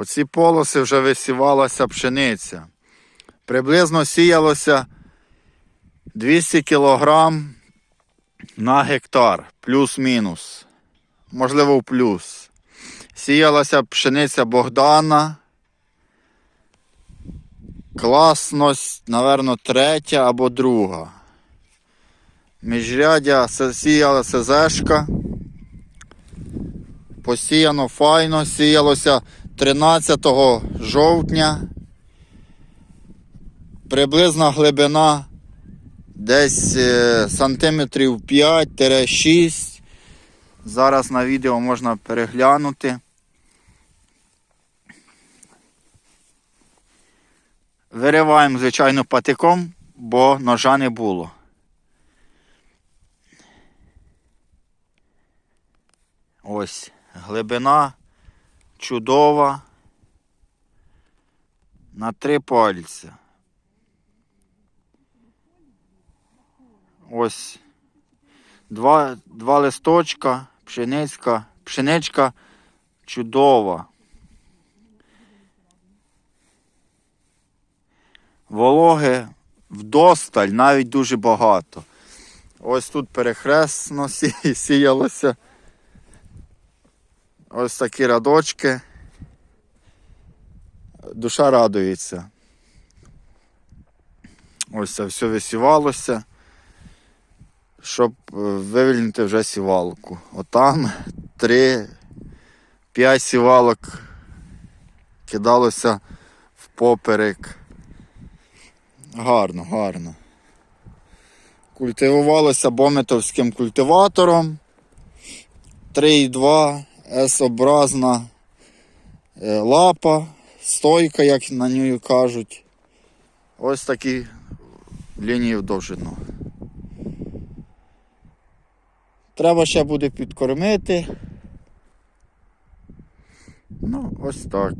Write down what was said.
Оці полоси вже висівалася пшениця. Приблизно сіялося 200 кг на гектар, плюс-мінус. Можливо, в плюс. Сіялася пшениця Богдана. Класність, напевно, третя або друга. Міжрядя сіяла СЗшка. Посіяно файно, сіялося 13 жовтня. Приблизна глибина десь е, сантиметрів 5-6. Зараз на відео можна переглянути. Вириваємо, звичайно, патиком, бо ножа не було. Ось глибина чудова. На три пальця. Ось два, два листочка, пшеницька, пшеничка чудова. Вологи вдосталь, навіть дуже багато. Ось тут перехресно сі- сіялося. Ось такі радочки. Душа радується. Ось це все висівалося, щоб е, вивільнити вже сівалку. Отам три, п'ять сівалок кидалося впоперек. Гарно, гарно. Культивувалося бометовським культиватором. 3,2 S-образна е, лапа, стойка, як на ній кажуть. Ось такі лінії в довжину. Треба ще буде підкормити. Ну, ось так.